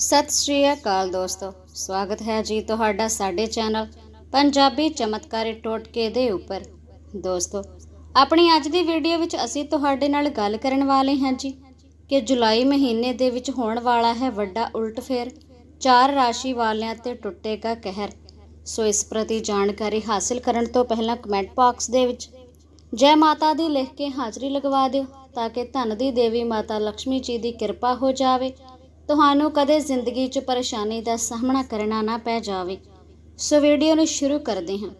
ਸਤਿ ਸ਼੍ਰੀ ਅਕਾਲ ਦੋਸਤੋ। ਸਵਾਗਤ ਹੈ ਜੀ ਤੁਹਾਡਾ ਸਾਡੇ ਚੈਨਲ ਪੰਜਾਬੀ ਚਮਤਕਾਰੀ ਟੋਟਕੇ ਦੇ ਉੱਪਰ। ਦੋਸਤੋ, ਆਪਣੀ ਅੱਜ ਦੀ ਵੀਡੀਓ ਵਿੱਚ ਅਸੀਂ ਤੁਹਾਡੇ ਨਾਲ ਗੱਲ ਕਰਨ ਵਾਲੇ ਹਾਂ ਜੀ ਕਿ ਜੁਲਾਈ ਮਹੀਨੇ ਦੇ ਵਿੱਚ ਹੋਣ ਵਾਲਾ ਹੈ ਵੱਡਾ ਉਲਟ ਫੇਰ। ਚਾਰ ਰਾਸ਼ੀ ਵਾਲਿਆਂ ਤੇ ਟੁੱਟੇਗਾ ਕਹਿਰ। ਸੋ ਇਸ ਪ੍ਰਤੀ ਜਾਣਕਾਰੀ ਹਾਸਲ ਕਰਨ ਤੋਂ ਪਹਿਲਾਂ ਕਮੈਂਟ ਬਾਕਸ ਦੇ ਵਿੱਚ ਜੈ ਮਾਤਾ ਦੀ ਲਿਖ ਕੇ ਹਾਜ਼ਰੀ ਲਗਵਾ ਦਿਓ ਤਾਂ ਕਿ ਧਨ ਦੀ ਦੇਵੀ ਮਾਤਾ ਲక్ష్ਮੀ ਜੀ ਦੀ ਕਿਰਪਾ ਹੋ ਜਾਵੇ ਤੁਹਾਨੂੰ ਕਦੇ ਜ਼ਿੰਦਗੀ 'ਚ ਪਰੇਸ਼ਾਨੀ ਦਾ ਸਾਹਮਣਾ ਕਰਨਾ ਨਾ ਪੈ ਜਾਵੇ। ਸੋ ਵੀਡੀਓ ਨੂੰ ਸ਼ੁਰੂ ਕਰਦੇ ਹਾਂ।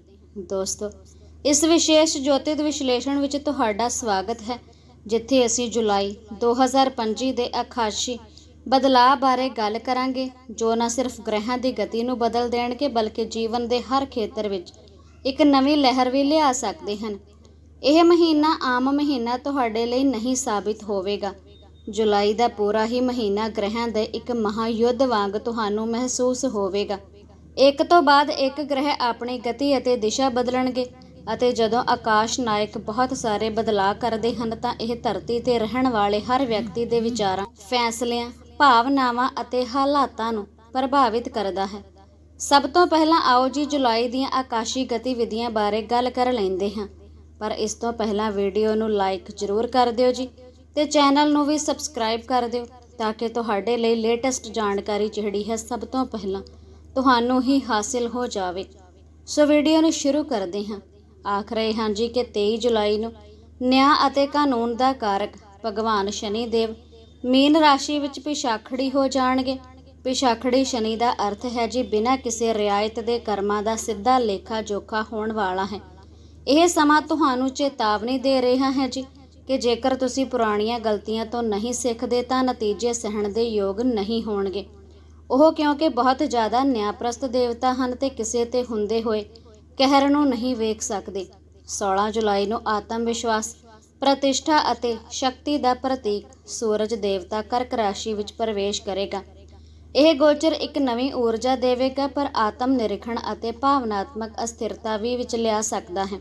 ਦੋਸਤੋ, ਇਸ ਵਿਸ਼ੇਸ਼ ਜੋਤਿਤ ਵਿਸ਼ਲੇਸ਼ਣ ਵਿੱਚ ਤੁਹਾਡਾ ਸਵਾਗਤ ਹੈ, ਜਿੱਥੇ ਅਸੀਂ ਜੁਲਾਈ 2025 ਦੇ ਆਕਾਸ਼ੀ ਬਦਲਾਅ ਬਾਰੇ ਗੱਲ ਕਰਾਂਗੇ, ਜੋ ਨਾ ਸਿਰਫ ਗ੍ਰਹਿਾਂ ਦੀ ਗਤੀ ਨੂੰ ਬਦਲ ਦੇਣਗੇ, ਬਲਕਿ ਜੀਵਨ ਦੇ ਹਰ ਖੇਤਰ ਵਿੱਚ ਇੱਕ ਨਵੀਂ ਲਹਿਰ ਵੀ ਲਿਆ ਸਕਦੇ ਹਨ। ਇਹ ਮਹੀਨਾ ਆਮ ਮਹੀਨਾ ਤੁਹਾਡੇ ਲਈ ਨਹੀਂ ਸਾਬਿਤ ਹੋਵੇਗਾ। ਜੁਲਾਈ ਦਾ ਪੂਰਾ ਹੀ ਮਹੀਨਾ ਗ੍ਰਹਿਆਂ ਦੇ ਇੱਕ ਮਹਾਯੁੱਧ ਵਾਂਗ ਤੁਹਾਨੂੰ ਮਹਿਸੂਸ ਹੋਵੇਗਾ। ਇੱਕ ਤੋਂ ਬਾਅਦ ਇੱਕ ਗ੍ਰਹਿ ਆਪਣੀ ਗਤੀ ਅਤੇ ਦਿਸ਼ਾ ਬਦਲਣਗੇ ਅਤੇ ਜਦੋਂ ਆਕਾਸ਼ ਨਾਇਕ ਬਹੁਤ ਸਾਰੇ ਬਦਲਾਅ ਕਰਦੇ ਹਨ ਤਾਂ ਇਹ ਧਰਤੀ ਤੇ ਰਹਿਣ ਵਾਲੇ ਹਰ ਵਿਅਕਤੀ ਦੇ ਵਿਚਾਰਾਂ, ਫੈਸਲਿਆਂ, ਭਾਵਨਾਵਾਂ ਅਤੇ ਹਾਲਾਤਾਂ ਨੂੰ ਪ੍ਰਭਾਵਿਤ ਕਰਦਾ ਹੈ। ਸਭ ਤੋਂ ਪਹਿਲਾਂ ਆਓ ਜੀ ਜੁਲਾਈ ਦੀਆਂ ਆਕਾਸ਼ੀ ਗਤੀਵਿਧੀਆਂ ਬਾਰੇ ਗੱਲ ਕਰ ਲੈਂਦੇ ਹਾਂ। ਪਰ ਇਸ ਤੋਂ ਪਹਿਲਾਂ ਵੀਡੀਓ ਨੂੰ ਲਾਈਕ ਜ਼ਰੂਰ ਕਰ ਦਿਓ ਜੀ। ਤੇ ਚੈਨਲ ਨੂੰ ਵੀ ਸਬਸਕ੍ਰਾਈਬ ਕਰ ਦਿਓ ਤਾਂ ਕਿ ਤੁਹਾਡੇ ਲਈ ਲੇਟੈਸਟ ਜਾਣਕਾਰੀ ਜਿਹੜੀ ਹੈ ਸਭ ਤੋਂ ਪਹਿਲਾਂ ਤੁਹਾਨੂੰ ਹੀ ਹਾਸਿਲ ਹੋ ਜਾਵੇ। ਸੋ ਵੀਡੀਓ ਨੂੰ ਸ਼ੁਰੂ ਕਰਦੇ ਹਾਂ। ਆਖ ਰਹੇ ਹਾਂ ਜੀ ਕਿ 23 ਜੁਲਾਈ ਨੂੰ ਨਿਆਂ ਅਤੇ ਕਾਨੂੰਨ ਦਾ ਕਾਰਕ ਭਗਵਾਨ ਸ਼ਨੀ ਦੇਵ ਮੀਨ ਰਾਸ਼ੀ ਵਿੱਚ ਪਿਛਾਖੜੀ ਹੋ ਜਾਣਗੇ। ਪਿਛਾਖੜੀ ਸ਼ਨੀ ਦਾ ਅਰਥ ਹੈ ਜੀ ਬਿਨਾਂ ਕਿਸੇ ਰਿਆਇਤ ਦੇ ਕਰਮਾਂ ਦਾ ਸਿੱਧਾ ਲੇਖਾ ਜੋਖਾ ਹੋਣ ਵਾਲਾ ਹੈ। ਇਹ ਸਮਾਂ ਤੁਹਾਨੂੰ ਚੇਤਾਵਨੀ ਦੇ ਰਿਹਾ ਹੈ ਜੀ। ਕਿ ਜੇਕਰ ਤੁਸੀਂ ਪੁਰਾਣੀਆਂ ਗਲਤੀਆਂ ਤੋਂ ਨਹੀਂ ਸਿੱਖਦੇ, ਤਾਂ ਨਤੀਜੇ ਸਹਿਣ ਦੇ ਯੋਗ ਨਹੀਂ ਹੋਣਗੇ। ਉਹ ਕਿਉਂਕਿ ਬਹੁਤ ਜ਼ਿਆਦਾ ਨਿਆਂਪ੍ਰਸਤ ਦੇਵਤਾ ਹਨ ਤੇ ਕਿਸੇ ਤੇ ਹੁੰਦੇ ਹੋਏ ਕਹਿਰ ਨੂੰ ਨਹੀਂ ਵੇਖ ਸਕਦੇ। 16 ਜੁਲਾਈ ਨੂੰ ਆਤਮ ਵਿਸ਼ਵਾਸ, ਪ੍ਰਤਿਸ਼ਠਾ ਅਤੇ ਸ਼ਕਤੀ ਦਾ ਪ੍ਰਤੀਕ ਸੂਰਜ ਦੇਵਤਾ ਕਰਕ ਰਾਸ਼ੀ ਵਿੱਚ ਪ੍ਰਵੇਸ਼ ਕਰੇਗਾ। ਇਹ ਗੋਚਰ ਇੱਕ ਨਵੀਂ ਊਰਜਾ ਦੇਵੇਗਾ, ਪਰ ਆਤਮ ਨਿਰੀਖਣ ਅਤੇ ਭਾਵਨਾਤਮਕ ਅਸਥਿਰਤਾ ਵੀ ਵਿੱਚ ਲਿਆ ਸਕਦਾ ਹੈ।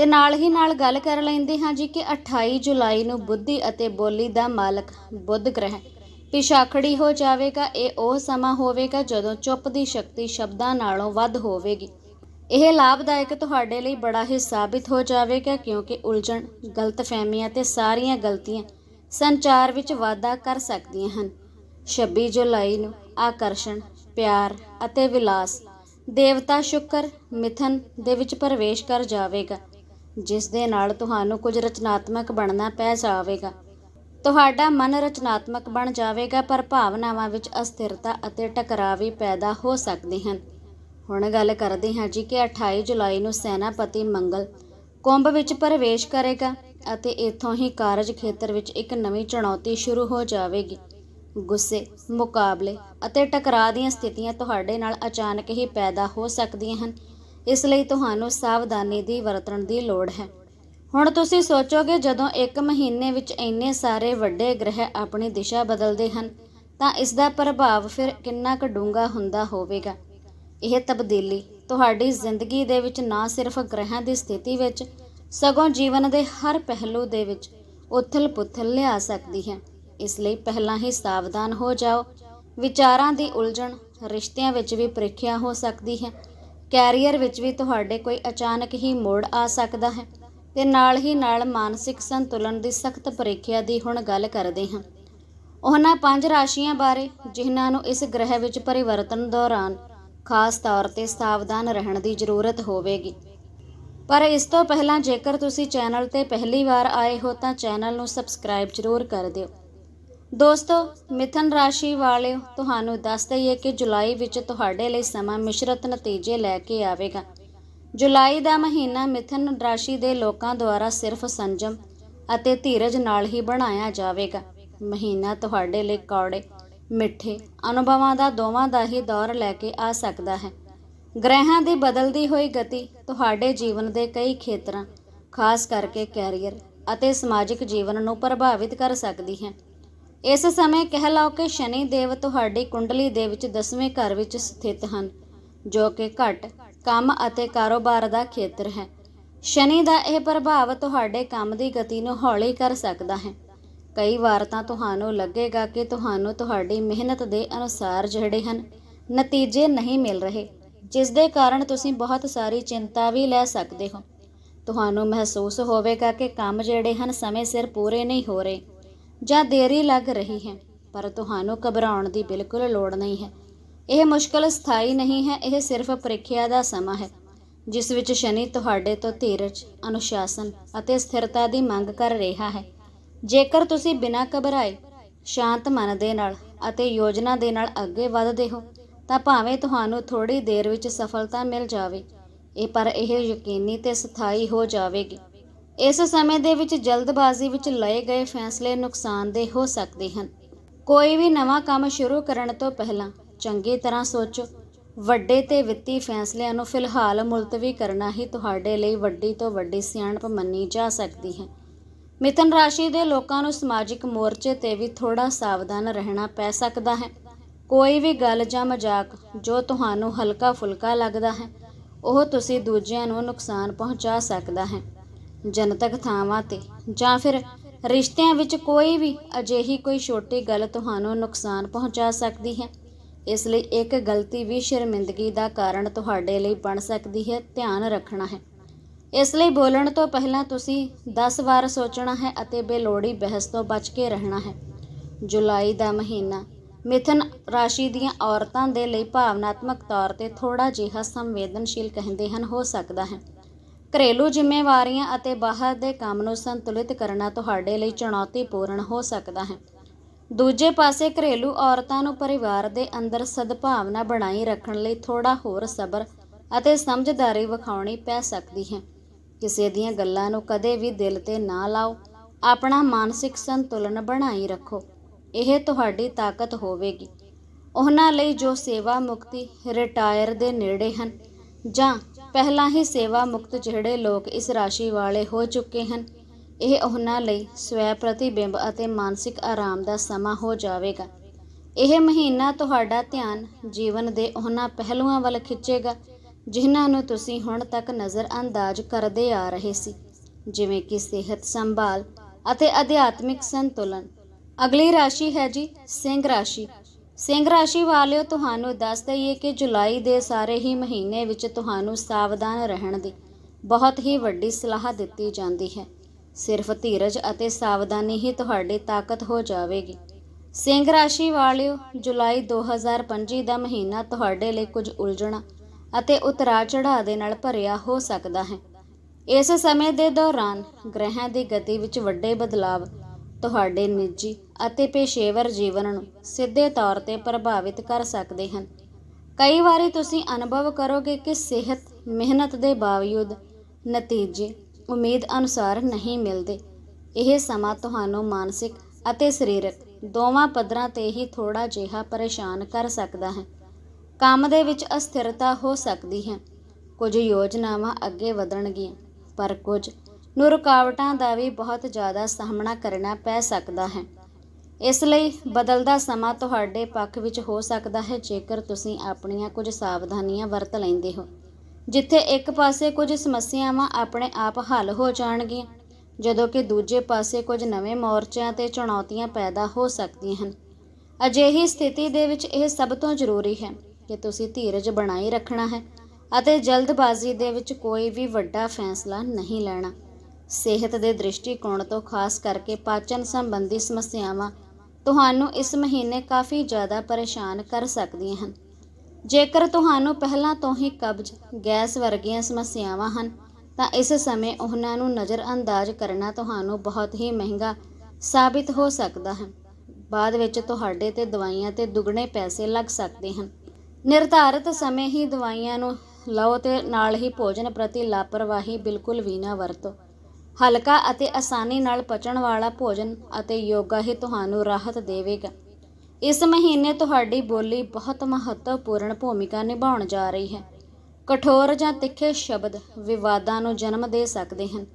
ਤੇ ਨਾਲ ਹੀ ਨਾਲ ਗੱਲ ਕਰ ਲੈਂਦੇ ਹਾਂ ਜੀ ਕਿ 28 ਜੁਲਾਈ ਨੂੰ ਬੁੱਧੀ ਅਤੇ ਬੋਲੀ ਦਾ ਮਾਲਕ ਬੁੱਧ ਗ੍ਰਹਿ ਪਿਛਾਖੜੀ ਹੋ ਜਾਵੇਗਾ, ਇਹ ਉਹ ਸਮਾਂ ਹੋਵੇਗਾ ਜਦੋਂ ਚੁੱਪ ਦੀ ਸ਼ਕਤੀ ਸ਼ਬਦਾਂ ਨਾਲੋਂ ਵੱਧ ਹੋਵੇਗੀ। ਇਹ ਲਾਭਦਾਇਕ ਤੁਹਾਡੇ ਲਈ ਬੜਾ ਹੀ ਸਾਬਿਤ ਹੋ ਜਾਵੇਗਾ ਕਿਉਂਕਿ ਉਲਝਣ, ਗਲਤਫਹਿਮੀਆਂ ਤੇ ਸਾਰੀਆਂ ਗਲਤੀਆਂ ਸੰਚਾਰ ਵਿੱਚ ਵਾਧਾ ਕਰ ਸਕਦੀਆਂ ਹਨ। 26 ਜੁਲਾਈ ਨੂੰ ਆਕਰਸ਼ਣ, ਪਿਆਰ ਅਤੇ ਵਿਲਾਸ, ਦੇਵਤਾ ਸ਼ੁਕਰ, ਮਿਥਨ ਦੇ ਵਿੱਚ ਪ੍ਰਵੇਸ਼ ਕਰ ਜਾਵੇਗਾ। ਜਿਸ ਦੇ ਨਾਲ ਤੁਹਾਨੂੰ ਕੁਝ ਰਚਨਾਤਮਕ ਬਣਨਾ ਪੈ ਜਾਵੇਗਾ। ਤੁਹਾਡਾ ਮਨ ਰਚਨਾਤਮਕ ਬਣ ਜਾਵੇਗਾ, ਪਰ ਭਾਵਨਾਵਾਂ ਵਿੱਚ ਅਸਥਿਰਤਾ ਅਤੇ ਟਕਰਾਅ ਵੀ ਪੈਦਾ ਹੋ ਸਕਦੇ ਹਨ। ਹੁਣ ਗੱਲ ਕਰਦੇ ਹਾਂ ਜੀ ਕਿ 28 ਜੁਲਾਈ ਨੂੰ ਸੈਨਾਪਤੀ ਮੰਗਲ ਕੁੰਭ ਵਿੱਚ ਪ੍ਰਵੇਸ਼ ਕਰੇਗਾ ਅਤੇ ਇੱਥੋਂ ਹੀ ਕਾਰਜ ਖੇਤਰ ਵਿੱਚ ਇੱਕ ਨਵੀਂ ਚੁਣੌਤੀ ਸ਼ੁਰੂ ਹੋ ਜਾਵੇਗੀ। ਗੁੱਸੇ, ਮੁਕਾਬਲੇ ਅਤੇ ਟਕਰਾਅ ਦੀਆਂ ਸਥਿਤੀਆਂ ਤੁਹਾਡੇ ਨਾਲ ਅਚਾਨਕ ਹੀ ਪੈਦਾ ਹੋ ਸਕਦੀਆਂ ਹਨ। ਇਸ ਲਈ ਤੁਹਾਨੂੰ ਸਾਵਧਾਨੀ ਦੀ ਵਰਤਣ ਦੀ ਲੋੜ ਹੈ। ਹੁਣ ਤੁਸੀਂ ਸੋਚੋਗੇ, ਜਦੋਂ ਇੱਕ ਮਹੀਨੇ ਵਿੱਚ ਇੰਨੇ ਸਾਰੇ ਵੱਡੇ ਗ੍ਰਹਿ ਆਪਣੀ ਦਿਸ਼ਾ ਬਦਲਦੇ ਹਨ, ਤਾਂ ਇਸ ਦਾ ਪ੍ਰਭਾਵ ਫਿਰ ਕਿੰਨਾ ਕੁ ਡੂੰਘਾ ਹੁੰਦਾ ਹੋਵੇਗਾ? ਇਹ ਤਬਦੀਲੀ ਤੁਹਾਡੀ ਜ਼ਿੰਦਗੀ ਦੇ ਵਿੱਚ ਨਾ ਸਿਰਫ ਗ੍ਰਹਿਾਂ ਦੀ ਸਥਿਤੀ ਵਿੱਚ, ਸਗੋਂ ਜੀਵਨ ਦੇ ਹਰ ਪਹਿਲੂ ਦੇ ਵਿੱਚ ਉਥਲ-ਪੁਥਲ ਲਿਆ ਸਕਦੀ ਹੈ। ਇਸ ਲਈ ਪਹਿਲਾਂ ਹੀ ਸਾਵਧਾਨ ਹੋ ਜਾਓ। ਵਿਚਾਰਾਂ ਦੀ ਉਲਝਣ ਰਿਸ਼ਤਿਆਂ ਵਿੱਚ ਵੀ ਪ੍ਰੀਖਿਆ ਹੋ ਸਕਦੀ ਹੈ। ਕੈਰੀਅਰ ਵਿੱਚ ਵੀ ਤੁਹਾਡੇ ਕੋਈ ਅਚਾਨਕ ਹੀ ਮੋੜ ਆ ਸਕਦਾ ਹੈ ਤੇ ਨਾਲ ਹੀ ਨਾਲ ਮਾਨਸਿਕ ਸੰਤੁਲਨ ਦੀ ਸਖਤ ਪ੍ਰੀਖਿਆ ਦੀ ਹੁਣ ਗੱਲ ਕਰਦੇ ਹਾਂ। ਉਹਨਾਂ ਪੰਜ ਰਾਸ਼ੀਆਂ ਬਾਰੇ ਜਿਨ੍ਹਾਂ ਨੂੰ ਇਸ ਗ੍ਰਹਿ ਵਿੱਚ ਪਰਿਵਰਤਨ ਦੌਰਾਨ ਖਾਸ ਤੌਰ ਤੇ ਸਾਵਧਾਨ ਰਹਿਣ ਦੀ ਜ਼ਰੂਰਤ ਹੋਵੇਗੀ। ਪਰ ਇਸ ਤੋਂ ਪਹਿਲਾਂ ਜੇਕਰ ਤੁਸੀਂ ਚੈਨਲ ਤੇ ਪਹਿਲੀ ਵਾਰ ਆਏ ਹੋ ਤਾਂ ਚੈਨਲ ਨੂੰ ਸਬਸਕ੍ਰਾਈਬ ਜ਼ਰੂਰ ਕਰ ਦਿਓ। ਦੋਸਤੋ, ਮਿਥਨ ਰਾਸ਼ੀ ਵਾਲਿਓ, ਤੁਹਾਨੂੰ ਦੱਸ ਦਈਏ ਕਿ ਜੁਲਾਈ ਵਿੱਚ ਤੁਹਾਡੇ ਲਈ ਸਮਾਂ ਮਿਸ਼ਰਤ ਨਤੀਜੇ ਲੈ ਕੇ ਆਵੇਗਾ। ਜੁਲਾਈ ਦਾ ਮਹੀਨਾ ਮਿਥਨ ਰਾਸ਼ੀ ਦੇ ਲੋਕਾਂ ਦੁਆਰਾ ਸਿਰਫ ਸੰਜਮ ਅਤੇ ਧੀਰਜ ਨਾਲ ਹੀ ਬਣਾਇਆ ਜਾਵੇਗਾ। ਮਹੀਨਾ ਤੁਹਾਡੇ ਲਈ ਕੌੜੇ, ਮਿੱਠੇ ਅਨੁਭਵਾਂ ਦਾ ਦੋਵਾਂ ਦਾ ਹੀ ਦੌਰ ਲੈ ਕੇ ਆ ਸਕਦਾ ਹੈ। ਗ੍ਰਹਿਆਂ ਦੀ ਬਦਲਦੀ ਹੋਈ ਗਤੀ ਤੁਹਾਡੇ ਜੀਵਨ ਦੇ ਕਈ ਖੇਤਰਾਂ, ਖਾਸ ਕਰਕੇ ਕੈਰੀਅਰ ਅਤੇ ਸਮਾਜਿਕ ਜੀਵਨ ਨੂੰ ਪ੍ਰਭਾਵਿਤ ਕਰ ਸਕਦੀ ਹੈ। ਇਸ ਸਮੇਂ ਕਹਿ ਲਓ ਕਿ ਸ਼ਨੀ ਦੇਵ ਤੁਹਾਡੀ ਕੁੰਡਲੀ ਦੇ ਵਿੱਚ 10ਵੇਂ ਘਰ ਵਿੱਚ ਸਥਿਤ ਹਨ, ਜੋ ਕਿ ਘੱਟ ਕੰਮ ਅਤੇ ਕਾਰੋਬਾਰ ਦਾ ਖੇਤਰ ਹੈ। ਸ਼ਨੀ ਦਾ ਇਹ ਪ੍ਰਭਾਵ ਤੁਹਾਡੇ ਕੰਮ ਦੀ ਗਤੀ ਨੂੰ ਹੌਲੀ ਕਰ ਸਕਦਾ ਹੈ। ਕਈ ਵਾਰ ਤਾਂ ਤੁਹਾਨੂੰ ਲੱਗੇਗਾ ਕਿ ਤੁਹਾਨੂੰ ਤੁਹਾਡੀ ਮਿਹਨਤ ਦੇ ਅਨੁਸਾਰ ਜਿਹੜੇ ਹਨ, ਨਤੀਜੇ ਨਹੀਂ ਮਿਲ ਰਹੇ, ਜਿਸ ਦੇ ਕਾਰਨ ਤੁਸੀਂ ਬਹੁਤ ਸਾਰੀ ਚਿੰਤਾ ਵੀ ਲੈ ਸਕਦੇ ਹੋ। ਤੁਹਾਨੂੰ ਮਹਿਸੂਸ ਹੋਵੇਗਾ ਕਿ ਕੰਮ ਜਿਹੜੇ ਹਨ ਸਮੇਂ ਸਿਰ ਪੂਰੇ ਨਹੀਂ ਹੋ ਰਹੇ। ਜਾਂ ਦੇਰੀ ਲੱਗ ਰਹੀ ਹੈ, ਪਰ ਤੁਹਾਨੂੰ ਘਬਰਾਉਣ ਦੀ ਬਿਲਕੁਲ ਲੋੜ ਨਹੀਂ ਹੈ। ਇਹ ਮੁਸ਼ਕਲ ਸਥਾਈ ਨਹੀਂ ਹੈ, ਇਹ ਸਿਰਫ ਪ੍ਰੀਖਿਆ ਦਾ ਸਮਾਂ ਹੈ, ਜਿਸ ਵਿੱਚ ਸ਼ਨੀ ਤੁਹਾਡੇ ਤੋਂ ਧੀਰਜ, ਅਨੁਸ਼ਾਸਨ ਅਤੇ ਸਥਿਰਤਾ ਦੀ ਮੰਗ ਕਰ ਰਿਹਾ ਹੈ। ਜੇਕਰ ਤੁਸੀਂ ਬਿਨਾਂ ਘਬਰਾਏ, ਸ਼ਾਂਤ ਮਨ ਦੇ ਨਾਲ ਅਤੇ ਯੋਜਨਾ ਦੇ ਨਾਲ ਅੱਗੇ ਵਧਦੇ ਹੋ, ਤਾਂ ਭਾਵੇਂ ਤੁਹਾਨੂੰ ਥੋੜੀ ਦੇਰ ਵਿੱਚ ਸਫਲਤਾ ਮਿਲ ਜਾਵੇ, ਇਹ ਪਰ ਇਹ ਯਕੀਨੀ ਤੇ ਸਥਾਈ ਹੋ ਜਾਵੇਗੀ। ਇਸ ਸਮੇਂ ਦੇ ਵਿੱਚ ਜਲਦਬਾਜ਼ੀ ਵਿੱਚ ਲਏ ਗਏ ਫੈਸਲੇ ਨੁਕਸਾਨਦੇਹ ਹੋ ਸਕਦੇ ਹਨ। ਕੋਈ ਵੀ ਨਵਾਂ ਕੰਮ ਸ਼ੁਰੂ ਕਰਨ ਤੋਂ ਪਹਿਲਾਂ ਚੰਗੀ ਤਰ੍ਹਾਂ ਸੋਚੋ। ਵੱਡੇ ਤੇ ਵਿੱਤੀ ਫੈਸਲਿਆਂ ਨੂੰ ਫਿਲਹਾਲ ਮੁਲਤਵੀ ਕਰਨਾ ਹੀ ਤੁਹਾਡੇ ਲਈ ਵੱਡੀ ਤੋਂ ਵੱਡੀ ਸਿਆਣਪ ਮੰਨੀ ਜਾ ਸਕਦੀ ਹੈ। ਮਿਥਨ ਰਾਸ਼ੀ ਦੇ ਲੋਕਾਂ ਨੂੰ ਸਮਾਜਿਕ ਮੋਰਚੇ ਤੇ ਵੀ ਥੋੜਾ ਸਾਵਧਾਨ ਰਹਿਣਾ ਪੈ ਸਕਦਾ ਹੈ। ਕੋਈ ਵੀ ਗੱਲ ਜਾਂ ਮਜ਼ਾਕ ਜੋ ਤੁਹਾਨੂੰ ਹਲਕਾ ਫੁਲਕਾ ਲੱਗਦਾ ਹੈ, ਉਹ ਤੁਸੀਂ ਦੂਜਿਆਂ ਨੂੰ ਨੁਕਸਾਨ ਪਹੁੰਚਾ ਸਕਦਾ ਹੈ। ਜਨਤਕ ਥਾਵਾਂ ਤੇ, ਜਾਂ ਫਿਰ ਰਿਸ਼ਤਿਆਂ ਵਿੱਚ ਕੋਈ ਵੀ ਅਜਿਹੀ ਕੋਈ ਛੋਟੀ ਗੱਲ ਤੁਹਾਨੂੰ ਨੁਕਸਾਨ ਪਹੁੰਚਾ ਸਕਦੀ ਹੈ। ਇਸ ਲਈ ਇੱਕ ਗਲਤੀ ਵੀ ਸ਼ਰਮਿੰਦਗੀ ਦਾ ਕਾਰਨ ਤੁਹਾਡੇ ਲਈ ਬਣ ਸਕਦੀ ਹੈ, ਧਿਆਨ ਰੱਖਣਾ ਹੈ। ਇਸ ਲਈ ਬੋਲਣ ਤੋਂ ਪਹਿਲਾਂ ਤੁਸੀਂ 10 ਵਾਰ ਸੋਚਣਾ ਹੈ ਅਤੇ ਬੇਲੋੜੀ ਬਹਿਸ ਤੋਂ ਬਚ ਕੇ ਰਹਿਣਾ ਹੈ। ਜੁਲਾਈ ਦਾ ਮਹੀਨਾ, ਮਿਥਨ ਰਾਸ਼ੀ ਦੀਆਂ ਔਰਤਾਂ ਦੇ ਲਈ ਭਾਵਨਾਤਮਕ ਤੌਰ ਤੇ ਥੋੜਾ ਜਿਹਾ ਸੰਵੇਦਨਸ਼ੀਲ ਕਹਿੰਦੇ ਹਨ, ਹੋ ਸਕਦਾ ਹੈ। ਘਰੇਲੂ ਜ਼ਿੰਮੇਵਾਰੀਆਂ ਅਤੇ ਬਾਹਰ ਦੇ ਕੰਮ ਨੂੰ ਸੰਤੁਲਿਤ ਕਰਨਾ ਤੁਹਾਡੇ ਲਈ ਚੁਣੌਤੀਪੂਰਨ ਹੋ ਸਕਦਾ ਹੈ। ਦੂਜੇ ਪਾਸੇ ਘਰੇਲੂ ਔਰਤਾਂ ਨੂੰ ਪਰਿਵਾਰ ਦੇ ਅੰਦਰ ਸਦਭਾਵਨਾ ਬਣਾਈ ਰੱਖਣ ਲਈ ਥੋੜਾ ਹੋਰ ਸਬਰ ਅਤੇ ਸਮਝਦਾਰੀ ਵਿਖਾਉਣੀ ਪੈ ਸਕਦੀ ਹੈ। ਕਿਸੇ ਦੀਆਂ ਗੱਲਾਂ ਨੂੰ ਕਦੇ ਵੀ ਦਿਲ ਤੇ ਨਾ ਲਾਓ। ਆਪਣਾ ਮਾਨਸਿਕ ਸੰਤੁਲਨ ਬਣਾਈ ਰੱਖੋ। ਇਹ ਤੁਹਾਡੀ ਤਾਕਤ ਹੋਵੇਗੀ। ਉਹਨਾਂ ਲਈ ਜੋ ਸੇਵਾ ਮੁਕਤੀ, ਰਿਟਾਇਰ ਦੇ ਨੇੜੇ ਹਨ ਜਾਂ ਪਹਿਲਾਂ ਹੀ ਸੇਵਾ ਮੁਕਤ ਜਿਹੜੇ ਲੋਕ ਇਸ ਰਾਸ਼ੀ ਵਾਲੇ ਹੋ ਚੁੱਕੇ ਹਨ। ਇਹ ਉਹਨਾਂ ਲਈ ਸਵੈ ਪ੍ਰਤੀਬਿੰਬ ਅਤੇ ਮਾਨਸਿਕ ਆਰਾਮ ਦਾ ਸਮਾਂ ਹੋ ਜਾਵੇਗਾ। ਇਹ ਮਹੀਨਾ ਤੁਹਾਡਾ ਧਿਆਨ ਜੀਵਨ ਦੇ ਉਹਨਾਂ ਪਹਿਲੂਆਂ ਵੱਲ ਖਿੱਚੇਗਾ, ਜਿਨ੍ਹਾਂ ਨੂੰ ਤੁਸੀਂ ਹੁਣ ਤੱਕ ਨਜ਼ਰ ਅੰਦਾਜ਼ ਕਰਦੇ ਆ ਰਹੇ ਸੀ, ਜਿਵੇਂ ਕਿ ਸਿਹਤ ਸੰਭਾਲ ਅਤੇ ਅਧਿਆਤਮਿਕ ਸੰਤੁਲਨ। ਅਗਲੀ ਰਾਸ਼ੀ ਹੈ ਜੀ, ਸਿੰਘ ਰਾਸ਼ੀ। ਸਿੰਘ ਰਾਸ਼ੀ ਵਾਲਿਓ, ਤੁਹਾਨੂੰ ਦੱਸ ਦਈਏ ਕਿ ਜੁਲਾਈ ਦੇ ਸਾਰੇ ਹੀ ਮਹੀਨੇ ਵਿੱਚ ਤੁਹਾਨੂੰ ਸਾਵਧਾਨ ਰਹਿਣ ਦੀ ਬਹੁਤ ਹੀ ਵੱਡੀ ਸਲਾਹ ਦਿੱਤੀ ਜਾਂਦੀ ਹੈ। ਸਿਰਫ ਧੀਰਜ ਅਤੇ ਸਾਵਧਾਨੀ ਹੀ ਤੁਹਾਡੀ ਤਾਕਤ ਹੋ ਜਾਵੇਗੀ। ਸਿੰਘ ਰਾਸ਼ੀ ਵਾਲਿਓ, ਜੁਲਾਈ 2025 ਦਾ ਮਹੀਨਾ ਤੁਹਾਡੇ ਲਈ ਕੁਝ ਉਲਝਣਾ ਅਤੇ ਉਤਰਾਅ ਚੜ੍ਹਾਅ ਦੇ ਨਾਲ ਭਰਿਆ ਹੋ ਸਕਦਾ ਹੈ। ਇਸ ਸਮੇਂ ਦੇ ਦੌਰਾਨ ਗ੍ਰਹਿਾਂ ਦੀ ਗਤੀ ਵਿੱਚ ਵੱਡੇ ਬਦਲਾਵ ਤੁਹਾਡੇ ਨਿੱਜੀ ਅਤੇ ਪੇਸ਼ੇਵਰ ਜੀਵਨ ਨੂੰ ਸਿੱਧੇ ਤੌਰ ਤੇ ਪ੍ਰਭਾਵਿਤ ਕਰ ਸਕਦੇ ਹਨ। ਕਈ ਵਾਰੀ ਤੁਸੀਂ ਅਨੁਭਵ ਕਰੋਗੇ ਕਿ ਸਿਹਤ, ਮਿਹਨਤ ਦੇ ਬਾਵਜੂਦ ਨਤੀਜੇ ਉਮੀਦ ਅਨੁਸਾਰ ਨਹੀਂ ਮਿਲਦੇ। ਇਹ ਸਮਾਂ ਤੁਹਾਨੂੰ ਮਾਨਸਿਕ ਅਤੇ ਸਰੀਰਕ ਦੋਵਾਂ ਪੱਧਰਾਂ ਤੇ ਹੀ ਥੋੜਾ ਜਿਹਾ ਪਰੇਸ਼ਾਨ ਕਰ ਸਕਦਾ ਹੈ। ਕੰਮ ਦੇ ਵਿੱਚ ਅਸਥਿਰਤਾ ਹੋ ਸਕਦੀ ਹੈ। ਕੁਝ ਯੋਜਨਾਵਾਂ ਅੱਗੇ ਵਧਣਗੀਆਂ, ਪਰ ਕੁਝ ਨੂੰ ਰੁਕਾਵਟਾਂ ਦਾ ਵੀ ਬਹੁਤ ਜ਼ਿਆਦਾ ਸਾਹਮਣਾ ਕਰਨਾ ਪੈ ਸਕਦਾ ਹੈ। ਇਸ ਲਈ ਬਦਲਦਾ ਸਮਾਂ ਤੁਹਾਡੇ ਪੱਖ ਵਿੱਚ ਹੋ ਸਕਦਾ ਹੈ, ਜੇਕਰ ਤੁਸੀਂ ਆਪਣੀਆਂ ਕੁਝ ਸਾਵਧਾਨੀਆਂ ਵਰਤ ਲੈਂਦੇ ਹੋ, ਜਿੱਥੇ ਇੱਕ ਪਾਸੇ ਕੁਝ ਸਮੱਸਿਆਵਾਂ ਆਪਣੇ ਆਪ ਹੱਲ ਹੋ ਜਾਣਗੀਆਂ, ਜਦੋਂ ਕਿ ਦੂਜੇ ਪਾਸੇ ਕੁਝ ਨਵੇਂ ਮੋਰਚਿਆਂ ਤੇ ਚੁਣੌਤੀਆਂ ਪੈਦਾ ਹੋ ਸਕਦੀਆਂ ਹਨ। ਅਜਿਹੀ ਸਥਿਤੀ ਦੇ ਵਿੱਚ ਇਹ ਸਭ ਤੋਂ ਜ਼ਰੂਰੀ ਹੈ ਕਿ ਤੁਸੀਂ ਧੀਰਜ ਬਣਾਈ ਰੱਖਣਾ ਹੈ ਅਤੇ ਜਲਦਬਾਜ਼ੀ ਦੇ ਵਿੱਚ ਕੋਈ ਵੀ ਵੱਡਾ ਫੈਸਲਾ ਨਹੀਂ ਲੈਣਾ। ਸਿਹਤ ਦੇ ਦ੍ਰਿਸ਼ਟੀਕੋਣ ਤੋਂ ਖਾਸ ਕਰਕੇ ਪਾਚਨ ਸੰਬੰਧੀ ਸਮੱਸਿਆਵਾਂ ਤੁਹਾਨੂੰ ਇਸ ਮਹੀਨੇ ਕਾਫੀ ਜ਼ਿਆਦਾ ਪਰੇਸ਼ਾਨ ਕਰ ਸਕਦੀਆਂ ਹਨ। ਜੇਕਰ ਤੁਹਾਨੂੰ ਪਹਿਲਾਂ ਤੋਂ ਹੀ ਕਬਜ਼, ਗੈਸ ਵਰਗੀਆਂ ਸਮੱਸਿਆਵਾਂ ਹਨ, ਤਾਂ ਇਸ ਸਮੇਂ ਉਹਨਾਂ ਨੂੰ ਨਜ਼ਰਅੰਦਾਜ਼ ਕਰਨਾ ਤੁਹਾਨੂੰ ਬਹੁਤ ਹੀ ਮਹਿੰਗਾ ਸਾਬਿਤ ਹੋ ਸਕਦਾ ਹੈ। ਬਾਅਦ ਵਿੱਚ ਤੁਹਾਡੇ ਤੇ ਦਵਾਈਆਂ ਤੇ ਦੁੱਗਣੇ ਪੈਸੇ ਲੱਗ ਸਕਦੇ ਹਨ। ਨਿਰਧਾਰਤ ਸਮੇਂ ਹੀ ਦਵਾਈਆਂ ਨੂੰ ਲਓ ਤੇ ਨਾਲ ਹੀ ਭੋਜਨ ਪ੍ਰਤੀ ਲਾਪਰਵਾਹੀ ਬਿਲਕੁਲ ਵੀ ਨਾ ਵਰਤੋ। ਹਲਕਾ ਅਤੇ ਆਸਾਨੀ ਨਾਲ ਪਚਣ ਵਾਲਾ ਭੋਜਨ ਅਤੇ ਯੋਗਾ ਹੀ ਤੁਹਾਨੂੰ ਰਾਹਤ ਦੇਵੇਗਾ। ਇਸ ਮਹੀਨੇ ਤੁਹਾਡੀ ਬੋਲੀ ਬਹੁਤ ਮਹੱਤਵਪੂਰਨ ਭੂਮਿਕਾ ਨਿਭਾਉਣ ਜਾ ਰਹੀ ਹੈ। ਕਠੋਰ ਜਾਂ ਤਿੱਖੇ ਸ਼ਬਦ ਵਿਵਾਦਾਂ ਨੂੰ ਜਨਮ ਦੇ ਸਕਦੇ ਹਨ।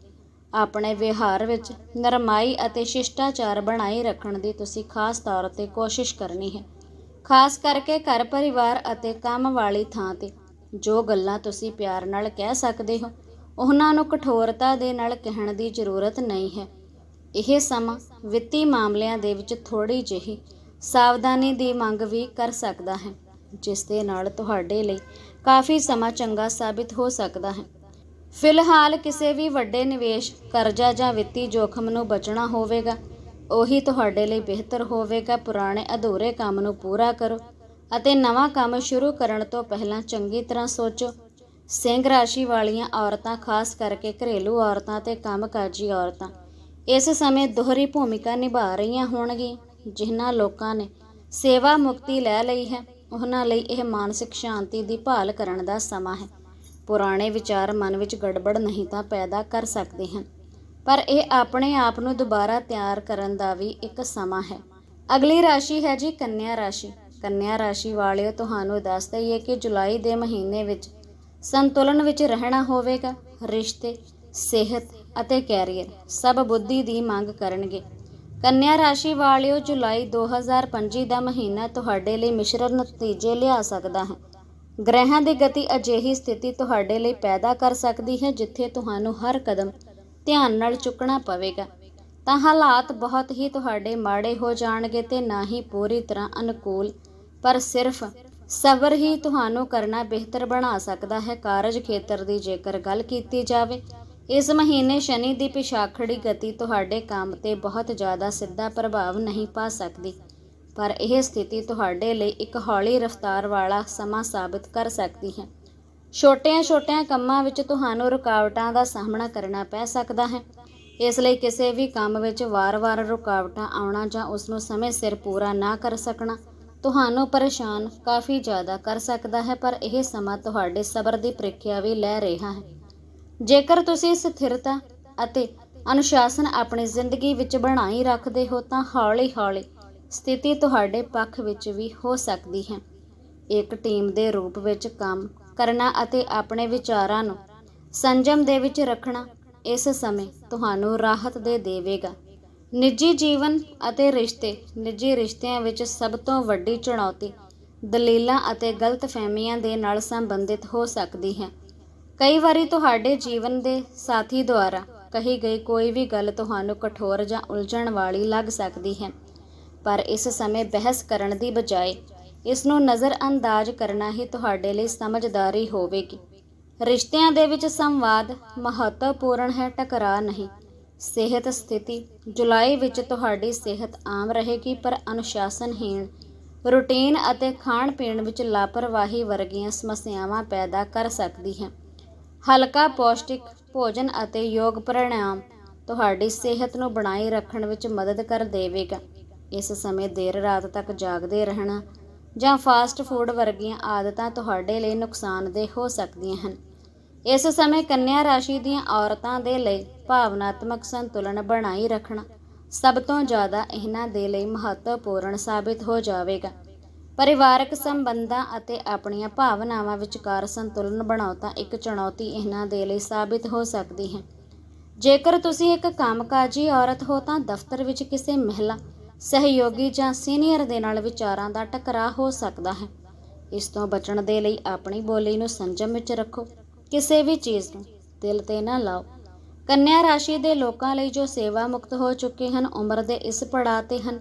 ਆਪਣੇ ਵਿਹਾਰ ਵਿੱਚ ਨਰਮਾਈ ਅਤੇ ਸ਼ਿਸ਼ਟਾਚਾਰ ਬਣਾਈ ਰੱਖਣ ਦੀ ਤੁਸੀਂ ਖਾਸ ਤੌਰ ਤੇ ਕੋਸ਼ਿਸ਼ ਕਰਨੀ ਹੈ। ਖਾਸ ਕਰਕੇ ਘਰ ਪਰਿਵਾਰ ਅਤੇ ਕੰਮ ਵਾਲੀ ਥਾਂ ਤੇ, ਜੋ ਗੱਲਾਂ ਤੁਸੀਂ ਪਿਆਰ ਨਾਲ ਕਹਿ ਸਕਦੇ ਹੋ ਉਹਨਾਂ ਨੂੰ ਕਠੋਰਤਾ ਦੇ ਨਾਲ ਕਹਿਣ ਦੀ ਜ਼ਰੂਰਤ ਨਹੀਂ ਹੈ। ਇਹ ਸਮਾਂ ਵਿੱਤੀ ਮਾਮਲਿਆਂ ਦੇ ਵਿੱਚ ਥੋੜੀ ਜਿਹੀ ਸਾਵਧਾਨੀ ਦੀ ਮੰਗ ਵੀ ਕਰ ਸਕਦਾ ਹੈ, ਜਿਸ ਦੇ ਨਾਲ ਤੁਹਾਡੇ ਲਈ ਕਾਫੀ ਸਮਾਂ ਚੰਗਾ ਸਾਬਿਤ ਹੋ ਸਕਦਾ ਹੈ। ਫਿਲਹਾਲ ਕਿਸੇ ਵੀ ਵੱਡੇ ਨਿਵੇਸ਼ ਕਰਜ਼ਾ ਜਾਂ ਵਿੱਤੀ ਜੋਖਮ ਨੂੰ ਬਚਣਾ ਹੋਵੇਗਾ, ਉਹੀ ਤੁਹਾਡੇ ਲਈ ਬਿਹਤਰ ਹੋਵੇਗਾ। ਪੁਰਾਣੇ ਅਧੂਰੇ ਕੰਮ ਨੂੰ ਪੂਰਾ ਕਰੋ ਅਤੇ ਨਵਾਂ ਕੰਮ ਸ਼ੁਰੂ ਕਰਨ ਤੋਂ ਪਹਿਲਾਂ ਚੰਗੀ ਤਰ੍ਹਾਂ ਸੋਚੋ ਸਿੰਘ ਰਾਸ਼ੀ ਵਾਲੀਆਂ ਔਰਤਾਂ, ਖਾਸ ਕਰਕੇ ਘਰੇਲੂ ਔਰਤਾਂ ਤੇ ਕੰਮਕਾਜੀ ਔਰਤਾਂ, ਇਸ ਸਮੇਂ ਦੋਹਰੀ ਭੂਮਿਕਾ ਨਿਭਾ ਰਹੀਆਂ ਹੋਣਗੀਆਂ, ਜਿਨ੍ਹਾਂ ਲੋਕਾਂ ਨੇ ਸੇਵਾ ਮੁਕਤੀ ਲੈ ਲਈ ਹੈ। ਉਹਨਾਂ ਲਈ ਇਹ ਮਾਨਸਿਕ ਸ਼ਾਂਤੀ ਦੀ ਭਾਲ ਕਰਨ ਦਾ ਸਮਾਂ ਹੈ। ਪੁਰਾਣੇ ਵਿਚਾਰ ਮਨ ਵਿੱਚ ਗੜਬੜ ਨਹੀਂ ਤਾਂ ਪੈਦਾ ਕਰ ਸਕਦੇ ਹਨ। ਪਰ ਇਹ ਆਪਣੇ ਆਪ ਨੂੰ ਦੁਬਾਰਾ ਤਿਆਰ ਕਰਨ ਦਾ ਵੀ ਇੱਕ ਸਮਾਂ ਹੈ। ਅਗਲੀ ਰਾਸ਼ੀ ਹੈ ਜੀ ਕੰਨਿਆ ਰਾਸ਼ੀ। ਕੰਨਿਆ ਰਾਸ਼ੀ ਵਾਲਿਓ, ਤੁਹਾਨੂੰ ਦੱਸ ਦਈਏ ਕਿ ਜੁਲਾਈ ਦੇ ਮਹੀਨੇ ਵਿੱਚ ਸੰਤੁਲਨ ਵਿੱਚ ਰਹਿਣਾ ਹੋਵੇਗਾ, ਰਿਸ਼ਤੇ, ਸਿਹਤ ਅਤੇ ਕੈਰੀਅਰ, ਸਭ ਬੁੱਧੀ ਦੀ ਮੰਗ ਕਰਨਗੇ। ਕੰਨਿਆ ਰਾਸ਼ੀ ਵਾਲਿਓ, ਜੁਲਾਈ 2025 ਦਾ ਮਹੀਨਾ ਤੁਹਾਡੇ ਲਈ ਮਿਸ਼ਰਣ ਨਤੀਜੇ ਲਿਆ ਸਕਦਾ ਹੈ। ਗ੍ਰਹਿਾਂ ਦੀ ਗਤੀ ਅਜਿਹੀ ਸਥਿਤੀ ਤੁਹਾਡੇ ਲਈ ਪੈਦਾ ਕਰ ਸਕਦੀ ਹੈ, ਜਿੱਥੇ ਤੁਹਾਨੂੰ ਹਰ ਕਦਮ ਧਿਆਨ ਨਾਲ ਚੁੱਕਣਾ ਪਵੇਗਾ। ਤਾਂ ਹਾਲਾਤ ਬਹੁਤ ਹੀ ਤੁਹਾਡੇ ਮਾੜੇ ਹੋ ਜਾਣਗੇ ਤੇ ਨਾ ਹੀ ਪੂਰੀ ਤਰ੍ਹਾਂ ਅਨੁਕੂਲ, ਪਰ ਸਿਰਫ ਸਬਰ ਹੀ ਤੁਹਾਨੂੰ ਕਰਨਾ ਬਿਹਤਰ ਬਣਾ ਸਕਦਾ ਹੈ। ਕਾਰਜ ਖੇਤਰ ਦੀ ਜੇਕਰ ਗੱਲ ਕੀਤੀ ਜਾਵੇ, ਇਸ ਮਹੀਨੇ ਸ਼ਨੀ ਦੀ ਪਿਛਾਖੜੀ ਗਤੀ ਤੁਹਾਡੇ ਕੰਮ ਤੇ ਬਹੁਤ ਜ਼ਿਆਦਾ ਸਿੱਧਾ ਪ੍ਰਭਾਵ ਨਹੀਂ ਪਾ ਸਕਦੀ। ਪਰ ਇਹ ਸਥਿਤੀ ਤੁਹਾਡੇ ਲਈ ਇੱਕ ਹੌਲੀ ਰਫ਼ਤਾਰ ਵਾਲਾ ਸਮਾਂ ਸਾਬਤ ਕਰ ਸਕਦੀ ਹੈ। ਛੋਟਿਆਂ-ਛੋਟਿਆਂ ਕੰਮਾਂ ਵਿੱਚ ਤੁਹਾਨੂੰ ਰੁਕਾਵਟਾਂ ਦਾ ਸਾਹਮਣਾ ਕਰਨਾ ਪੈ ਸਕਦਾ ਹੈ। ਇਸ ਲਈ ਕਿਸੇ ਵੀ ਕੰਮ ਵਿੱਚ ਵਾਰ-ਵਾਰ ਰੁਕਾਵਟਾਂ ਆਉਣਾ ਜਾਂ ਉਸ ਨੂੰ ਸਮੇਂ ਸਿਰ ਪੂਰਾ ਨਾ ਕਰ ਸਕਣਾ ਤੁਹਾਨੂੰ ਪਰੇਸ਼ਾਨ ਕਾਫੀ ਜ਼ਿਆਦਾ ਕਰ ਸਕਦਾ ਹੈ, ਪਰ ਇਹ ਸਮਾਂ ਤੁਹਾਡੇ ਸਬਰ ਦੀ ਪ੍ਰੀਖਿਆ ਵੀ ਲੈ ਰਿਹਾ ਹੈ। ਜੇਕਰ ਤੁਸੀਂ ਸਥਿਰਤਾ ਅਤੇ ਅਨੁਸ਼ਾਸਨ ਆਪਣੀ ਜ਼ਿੰਦਗੀ ਵਿੱਚ ਬਣਾਈ ਰੱਖਦੇ ਹੋ, ਤਾਂ ਹੌਲੀ-ਹੌਲੀ ਸਥਿਤੀ ਤੁਹਾਡੇ ਪੱਖ ਵਿੱਚ ਵੀ ਹੋ ਸਕਦੀ ਹੈ। ਇੱਕ ਟੀਮ ਦੇ ਰੂਪ ਵਿੱਚ ਕੰਮ ਕਰਨਾ ਅਤੇ ਆਪਣੇ ਵਿਚਾਰਾਂ ਨੂੰ ਸੰਜਮ ਦੇ ਵਿੱਚ ਰੱਖਣਾ ਇਸ ਸਮੇਂ ਤੁਹਾਨੂੰ ਰਾਹਤ ਦੇ ਦੇਵੇਗਾ। ਨਿੱਜੀ ਜੀਵਨ ਅਤੇ ਰਿਸ਼ਤੇ, ਨਿੱਜੀ ਰਿਸ਼ਤਿਆਂ ਵਿੱਚ ਸਭ ਤੋਂ ਵੱਡੀ ਚੁਣੌਤੀ ਦਲੀਲਾਂ ਅਤੇ ਗਲਤਫਹਿਮੀਆਂ ਦੇ ਨਾਲ ਸੰਬੰਧਿਤ ਹੋ ਸਕਦੀ ਹੈ। ਕਈ ਵਾਰੀ ਤੁਹਾਡੇ ਜੀਵਨ ਦੇ ਸਾਥੀ ਦੁਆਰਾ ਕਹੀ ਗਈ ਕੋਈ ਵੀ ਗੱਲ ਤੁਹਾਨੂੰ ਕਠੋਰ ਜਾਂ ਉਲਝਣ ਵਾਲੀ ਲੱਗ ਸਕਦੀ ਹੈ, ਪਰ ਇਸ ਸਮੇਂ ਬਹਿਸ ਕਰਨ ਦੀ ਬਜਾਏ ਇਸ ਨੂੰ ਨਜ਼ਰਅੰਦਾਜ਼ ਕਰਨਾ ਹੀ ਤੁਹਾਡੇ ਲਈ ਸਮਝਦਾਰੀ ਹੋਵੇਗੀ। ਰਿਸ਼ਤਿਆਂ ਦੇ ਵਿੱਚ ਸੰਵਾਦ ਮਹੱਤਵਪੂਰਨ ਹੈ, ਟਕਰਾਅ ਨਹੀਂ। ਸਿਹਤ ਸਥਿਤੀ, ਜੁਲਾਈ ਵਿੱਚ ਤੁਹਾਡੀ ਸਿਹਤ ਆਮ ਰਹੇਗੀ ਪਰ ਅਨੁਸ਼ਾਸਨਹੀਣ, ਰੁਟੀਨ ਅਤੇ ਖਾਣ ਪੀਣ ਵਿੱਚ ਲਾਪਰਵਾਹੀ ਵਰਗੀਆਂ ਸਮੱਸਿਆਵਾਂ ਪੈਦਾ ਕਰ ਸਕਦੀ ਹੈ। ਹਲਕਾ ਪੌਸ਼ਟਿਕ ਭੋਜਨ ਅਤੇ ਯੋਗ ਪ੍ਰਾਣਾਯਾਮ ਤੁਹਾਡੀ ਸਿਹਤ ਨੂੰ ਬਣਾਈ ਰੱਖਣ ਵਿੱਚ ਮਦਦ ਕਰ ਦੇਵੇਗਾ। ਇਸ ਸਮੇਂ ਦੇਰ ਰਾਤ ਤੱਕ ਜਾਗਦੇ ਰਹਿਣਾ ਜਾਂ ਫਾਸਟ ਫੂਡ ਵਰਗੀਆਂ ਆਦਤਾਂ ਤੁਹਾਡੇ ਲਈ ਨੁਕਸਾਨਦੇਹ ਹੋ ਸਕਦੀਆਂ ਹਨ। ਇਸ ਸਮੇਂ ਕੰਨਿਆ ਰਾਸ਼ੀ ਦੀਆਂ ਔਰਤਾਂ ਦੇ ਲਈ ਭਾਵਨਾਤਮਕ ਸੰਤੁਲਨ ਬਣਾਈ ਰੱਖਣਾ ਸਭ ਤੋਂ ਜ਼ਿਆਦਾ ਇਹਨਾਂ ਦੇ ਲਈ ਮਹੱਤਵਪੂਰਨ ਸਾਬਿਤ ਹੋ ਜਾਵੇਗਾ। ਪਰਿਵਾਰਕ ਸੰਬੰਧਾਂ ਅਤੇ ਆਪਣੀਆਂ ਭਾਵਨਾਵਾਂ ਵਿਚਕਾਰ ਸੰਤੁਲਨ ਬਣਾਉਣਾ ਇੱਕ ਚੁਣੌਤੀ ਇਹਨਾਂ ਦੇ ਲਈ ਸਾਬਿਤ ਹੋ ਸਕਦੀ ਹੈ। ਜੇਕਰ ਤੁਸੀਂ ਇੱਕ ਕੰਮਕਾਜੀ ਔਰਤ ਹੋ ਤਾਂ ਦਫ਼ਤਰ ਵਿੱਚ ਕਿਸੇ ਮਹਿਲਾ, ਸਹਿਯੋਗੀ ਜਾਂ ਸੀਨੀਅਰ ਦੇ ਨਾਲ ਵਿਚਾਰਾਂ ਦਾ ਟਕਰਾਅ ਹੋ ਸਕਦਾ ਹੈ। ਇਸ ਤੋਂ ਬਚਣ ਦੇ ਲਈ ਆਪਣੀ ਬੋਲੀ ਨੂੰ ਸੰਜਮ ਵਿੱਚ ਰੱਖੋ। ਕਿਸੇ ਵੀ ਚੀਜ਼ ਨੂੰ ਦਿਲ ਤੇ ਨਾ ਲਾਓ। ਕੰਨਿਆ ਰਾਸ਼ੀ ਦੇ ਲੋਕਾਂ ਲਈ ਜੋ ਸੇਵਾ ਮੁਕਤ ਹੋ ਚੁੱਕੇ ਹਨ, ਉਮਰ ਦੇ ਇਸ ਪੜਾਅ ਤੇ ਹਨ,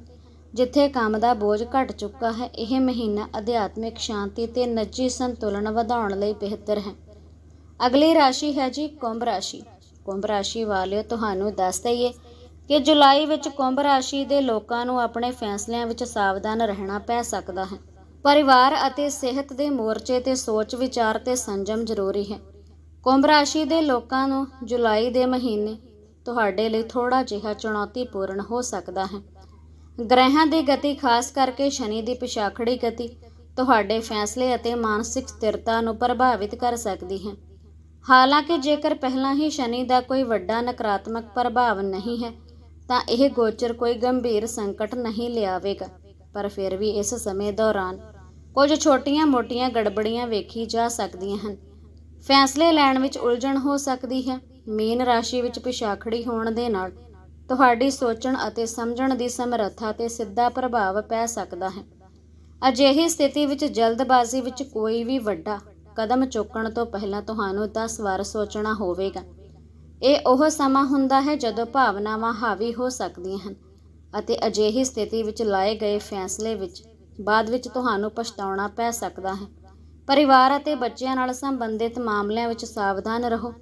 ਜਿੱਥੇ ਕੰਮ ਦਾ ਬੋਝ ਘਟ ਚੁੱਕਾ ਹੈ, ਇਹ ਮਹੀਨਾ ਅਧਿਆਤਮਿਕ ਸ਼ਾਂਤੀ ਤੇ ਨੱਜੀ ਸੰਤੁਲਨ ਵਧਾਉਣ ਲਈ ਬਿਹਤਰ ਹੈ। ਅਗਲੀ ਰਾਸ਼ੀ ਹੈ ਜੀ ਕੁੰਭ ਰਾਸ਼ੀ। ਕੁੰਭ ਰਾਸ਼ੀ ਵਾਲਿਓ, ਤੁਹਾਨੂੰ ਦੱਸ ਦਈਏ ਕਿ ਜੁਲਾਈ ਵਿੱਚ ਕੁੰਭ ਰਾਸ਼ੀ ਦੇ ਲੋਕਾਂ ਨੂੰ ਆਪਣੇ ਫੈਸਲਿਆਂ ਵਿੱਚ ਸਾਵਧਾਨ ਰਹਿਣਾ ਪੈ ਸਕਦਾ ਹੈ। ਪਰਿਵਾਰ ਅਤੇ ਸਿਹਤ ਦੇ ਮੋਰਚੇ ਤੇ ਸੋਚ ਵਿਚਾਰ ਤੇ ਸੰਜਮ ਜ਼ਰੂਰੀ ਹੈ। ਕੁੰਭ ਰਾਸ਼ੀ ਦੇ ਲੋਕਾਂ ਨੂੰ ਜੁਲਾਈ ਦੇ ਮਹੀਨੇ ਤੁਹਾਡੇ ਲਈ ਥੋੜਾ ਜਿਹਾ ਚੁਣੌਤੀਪੂਰਨ ਹੋ ਸਕਦਾ ਹੈ। ਗ੍ਰਹਿਾਂ ਦੀ ਗਤੀ ਖਾਸ ਕਰਕੇ ਸ਼ਨੀ ਦੀ ਪਿਛਾਖੜੀ ਗਤੀ ਤੁਹਾਡੇ ਫੈਸਲੇ ਅਤੇ ਮਾਨਸਿਕ ਸਥਿਰਤਾ ਨੂੰ ਪ੍ਰਭਾਵਿਤ ਕਰ ਸਕਦੀ ਹੈ। ਹਾਲਾਂਕਿ ਜੇਕਰ ਪਹਿਲਾਂ ਹੀ ਸ਼ਨੀ ਦਾ ਕੋਈ ਵੱਡਾ ਨਕਾਰਾਤਮਕ ਪ੍ਰਭਾਵ ਨਹੀਂ ਹੈ, ਤਾਂ ਇਹ ਗੋਚਰ ਕੋਈ ਗੰਭੀਰ ਸੰਕਟ ਨਹੀਂ ਲਿਆਵੇਗਾ। ਪਰ ਫਿਰ ਵੀ ਇਸ ਸਮੇਂ ਦੌਰਾਨ ਕੁਝ ਛੋਟੀਆਂ-ਮੋਟੀਆਂ ਗੜਬੜੀਆਂ ਵੇਖੀ ਜਾ ਸਕਦੀਆਂ ਹਨ। ਫੈਸਲੇ ਲੈਣ ਵਿੱਚ ਉਲਝਣ ਹੋ ਸਕਦੀ ਹੈ। ਮੀਨ ਰਾਸ਼ੀ ਵਿੱਚ ਪਿਛਾਖੜੀ ਹੋਣ ਦੇ ਨਾਲ ਤੁਹਾਡੀ ਸੋਚਣ ਅਤੇ ਸਮਝਣ ਦੀ ਸਮਰੱਥਾ ਤੇ ਸਿੱਧਾ ਪ੍ਰਭਾਵ ਪੈ ਸਕਦਾ ਹੈ। ਅਜਿਹੀ ਸਥਿਤੀ ਵਿੱਚ ਜਲਦਬਾਜ਼ੀ ਵਿੱਚ ਕੋਈ ਵੀ ਵੱਡਾ ਕਦਮ ਚੁੱਕਣ ਤੋਂ ਪਹਿਲਾਂ ਤੁਹਾਨੂੰ 10 ਵਾਰ ਸੋਚਣਾ ਹੋਵੇਗਾ। ਇਹ ਉਹ ਸਮਾਂ ਹੁੰਦਾ ਹੈ ਜਦੋਂ ਭਾਵਨਾਵਾਂ ਹਾਵੀ ਹੋ ਸਕਦੀਆਂ ਹਨ ਅਤੇ ਅਜਿਹੀ ਸਥਿਤੀ ਵਿੱਚ ਲਾਏ ਗਏ ਫੈਸਲੇ ਵਿੱਚ ਬਾਅਦ ਵਿੱਚ ਤੁਹਾਨੂੰ ਪਛਤਾਉਣਾ ਪੈ ਸਕਦਾ ਹੈ। ਪਰਿਵਾਰ ਅਤੇ ਬੱਚਿਆਂ ਨਾਲ ਸੰਬੰਧਿਤ ਮਾਮਲਿਆਂ ਵਿੱਚ ਸਾਵਧਾਨ ਰਹੋ।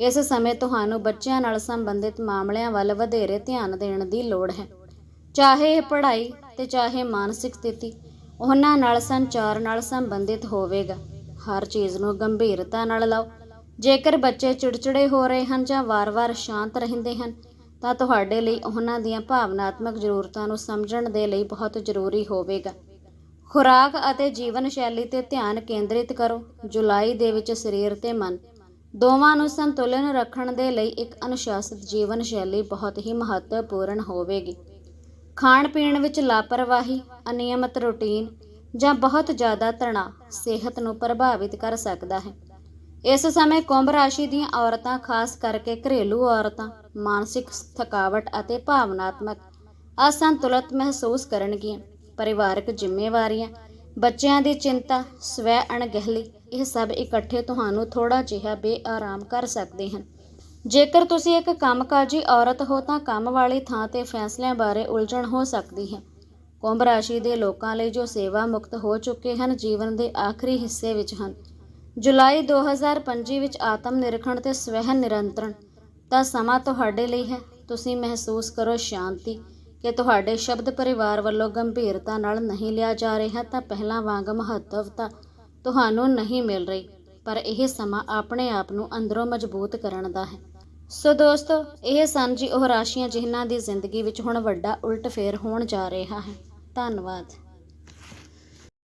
ਇਸ ਸਮੇਂ ਤੁਹਾਨੂੰ ਬੱਚਿਆਂ ਨਾਲ ਸੰਬੰਧਿਤ ਮਾਮਲਿਆਂ ਵੱਲ ਵਧੇਰੇ ਧਿਆਨ ਦੇਣ ਦੀ ਲੋੜ ਹੈ। ਚਾਹੇ ਇਹ ਪੜ੍ਹਾਈ ਤੇ ਚਾਹੇ ਮਾਨਸਿਕ ਸਥਿਤੀ, ਉਹਨਾਂ ਨਾਲ ਸੰਚਾਰ ਨਾਲ ਸੰਬੰਧਿਤ ਹੋਵੇਗਾ। ਹਰ ਚੀਜ਼ ਨੂੰ ਗੰਭੀਰਤਾ ਨਾਲ ਲਓ। ਜੇਕਰ ਬੱਚੇ ਚਿੜਚਿੜੇ ਹੋ ਰਹੇ ਹਨ ਜਾਂ ਵਾਰ-ਵਾਰ ਸ਼ਾਂਤ ਰਹਿੰਦੇ ਹਨ, ਤਾਂ ਤੁਹਾਡੇ ਲਈ ਉਹਨਾਂ ਦੀਆਂ ਭਾਵਨਾਤਮਕ ਜ਼ਰੂਰਤਾਂ ਨੂੰ ਸਮਝਣ ਦੇ ਲਈ ਬਹੁਤ ਜ਼ਰੂਰੀ ਹੋਵੇਗਾ। ਖੁਰਾਕ ਅਤੇ ਜੀਵਨ ਸ਼ੈਲੀ ਤੇ ਧਿਆਨ ਕੇਂਦਰਿਤ ਕਰੋ। ਜੁਲਾਈ ਦੇ ਵਿੱਚ ਸਰੀਰ ਤੇ ਮਨ। ਦੋਵਾਂ ਨੂੰ ਸੰਤੁਲਨ ਰੱਖਣ ਦੇ ਲਈ ਇੱਕ ਅਨੁਸ਼ਾਸਿਤ ਜੀਵਨ ਸ਼ੈਲੀ ਬਹੁਤ ਹੀ ਮਹੱਤਵਪੂਰਨ ਹੋਵੇਗੀ। ਖਾਣ ਪੀਣ ਵਿੱਚ ਲਾਪਰਵਾਹੀ, ਅਨਿਯਮਤ ਰੁਟੀਨ ਜਾਂ ਬਹੁਤ ਜ਼ਿਆਦਾ ਤਣਾਅ ਸਿਹਤ ਨੂੰ ਪ੍ਰਭਾਵਿਤ ਕਰ ਸਕਦਾ ਹੈ। ਇਸ ਸਮੇਂ ਕੁੰਭ ਰਾਸ਼ੀ ਦੀਆਂ ਔਰਤਾਂ, ਖਾਸ ਕਰਕੇ ਘਰੇਲੂ ਔਰਤਾਂ, ਮਾਨਸਿਕ ਥਕਾਵਟ ਅਤੇ ਭਾਵਨਾਤਮਕ ਅਸੰਤੁਲਤ ਮਹਿਸੂਸ ਕਰਨਗੀਆਂ। ਪਰਿਵਾਰਕ ਜ਼ਿੰਮੇਵਾਰੀਆਂ, ਬੱਚਿਆਂ ਦੀ ਚਿੰਤਾ, ਸਵੈ ਅਣਗਹਿਲੀ, ਇਹ ਸਭ ਇਕੱਠੇ ਤੁਹਾਨੂੰ ਥੋੜਾ ਜਿਹਾ ਬੇਆਰਾਮ ਕਰ ਸਕਦੇ ਹਨ। ਜੇਕਰ ਤੁਸੀਂ ਇੱਕ ਕੰਮਕਾਜੀ ਔਰਤ ਹੋ ਤਾਂ ਕੰਮ ਵਾਲੀ ਥਾਂ ਤੇ ਫੈਸਲਿਆਂ ਬਾਰੇ ਉਲਝਣ ਹੋ ਸਕਦੀ ਹੈ। ਕੁੰਭ ਰਾਸ਼ੀ ਦੇ ਲੋਕਾਂ ਲਈ ਜੋ ਸੇਵਾ ਮੁਕਤ ਹੋ ਚੁੱਕੇ ਹਨ, ਜੀਵਨ ਦੇ ਆਖਰੀ ਹਿੱਸੇ ਵਿੱਚ ਹਨ। ਜੁਲਾਈ 2025 ਵਿੱਚ ਆਤਮ ਨਿਰਖਣ ਤੇ ਸਵੈ ਨਿਰੰਤਰਣ ਦਾ ਸਮਾਂ ਤੁਹਾਡੇ ਲਈ ਹੈ। ਤੁਸੀਂ ਮਹਿਸੂਸ ਕਰੋ ਸ਼ਾਂਤੀ ਕਿ ਤੁਹਾਡੇ ਸ਼ਬਦ ਪਰਿਵਾਰ ਵੱਲੋਂ ਗੰਭੀਰਤਾ ਨਾਲ ਨਹੀਂ ਲਿਆ ਜਾ ਰਿਹਾ ਤਾਂ ਪਹਿਲਾਂ ਵਾਂਗ ਮਹੱਤਵਤਾ ਤੁਹਾਨੂੰ ਨਹੀਂ ਮਿਲ ਰਹੀ, ਪਰ ਇਹ ਸਮਾਂ ਆਪਣੇ ਆਪ ਨੂੰ ਅੰਦਰੋਂ ਮਜ਼ਬੂਤ ਕਰਨ ਦਾ ਹੈ। ਸੋ ਦੋਸਤੋ, ਇਹ ਸਨ ਜੀ ਉਹ ਰਾਸ਼ੀਆਂ ਜਿਨ੍ਹਾਂ ਦੀ ਜ਼ਿੰਦਗੀ ਵਿੱਚ ਹੁਣ ਵੱਡਾ ਉਲਟ ਫੇਰ ਹੋਣ ਜਾ ਰਿਹਾ ਹੈ। ਧੰਨਵਾਦ।